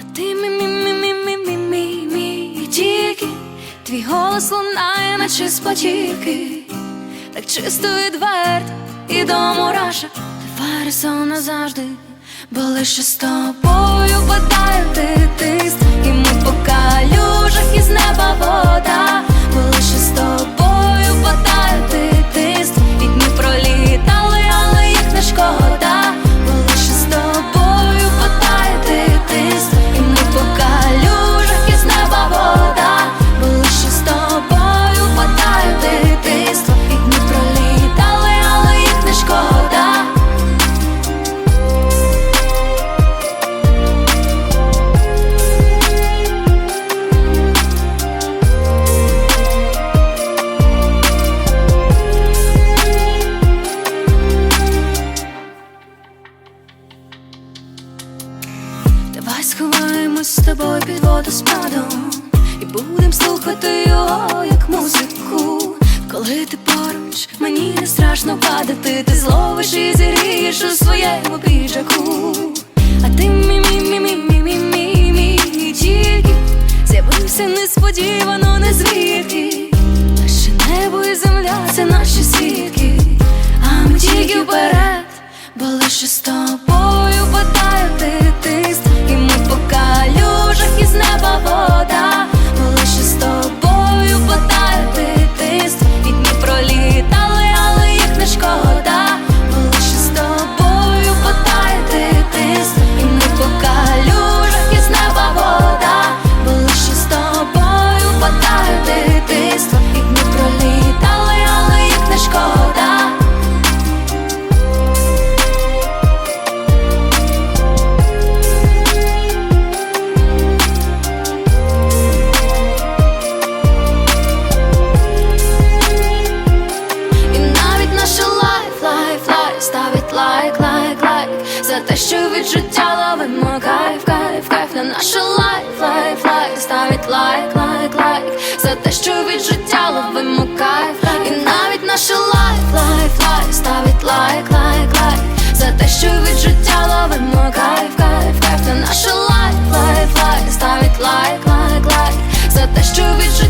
А ти мі мі мі мі мі мі мі мі тільки. Твій голос лунає, наче з так чисто відверто і до мураша, Тепер сон назавжди, бо лише з тобою тобою під водоспадом І будем слухати його, як музику. Коли ти поруч, мені не страшно падати. Ти зловиш і зігрієш у своєму піджаку. А ти мій, мій, мій, мій, мій, мій, мій, мій тільки З'явився несподівано, не звідки. Лише небо і земля це наші свідки А ми тільки вперед, бо лише тобою що від життя ловимо кайф. І навіть наші лайф, лайф, лайф ставить лайк, лайк, лайк. За те, що від життя ловимо кайф, кайф, кайф. Та наші лайф, лайф, лайф ставить лайк, лайк, лайк. За те, що від життя